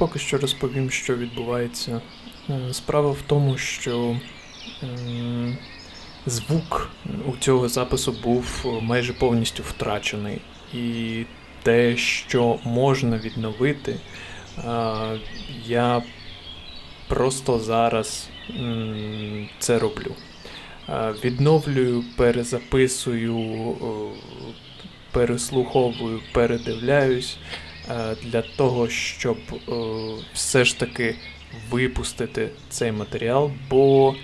поки що розповім, що відбувається. Е, Справа в тому, що ем, звук у цього запису був майже повністю втрачений. І те, що можна відновити, е, я просто зараз це роблю. Е, Відновлюю, перезаписую, е, переслуховую, передивляюсь е, для того, щоб е, все ж таки випустити цей матеріал, бо,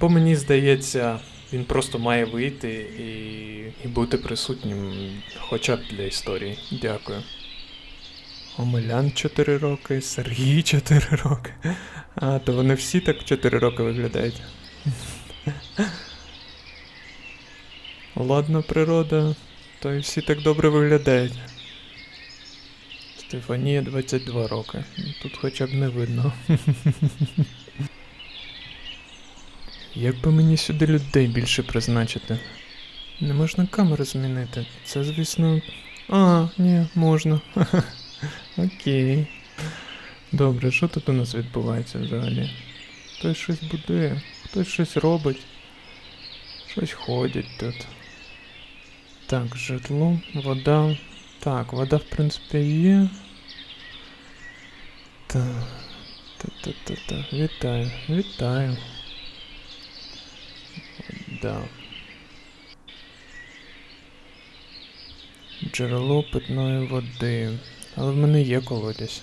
бо мені здається, він просто має вийти і, і бути присутнім хоча б для історії. Дякую. Омелян 4 роки, Сергій 4 роки. А, то вони всі так 4 роки виглядають. Ладна природа, то й всі так добре виглядають. Стефанія 22 роки. Тут хоча б не видно. Як би мені сюди людей більше призначити? Не можна камеру змінити. Це, звісно. А, ні, можна. Окей. Добре, що тут у нас відбувається взагалі? Хтось щось будує, хтось щось робить. Щось ходять тут. Так, житло, вода. Так, вода, в принципі, є. Так. Та-та-та-та. Вітаю, вітаю. Да. Джерело питної води. Але в мене є колодязь.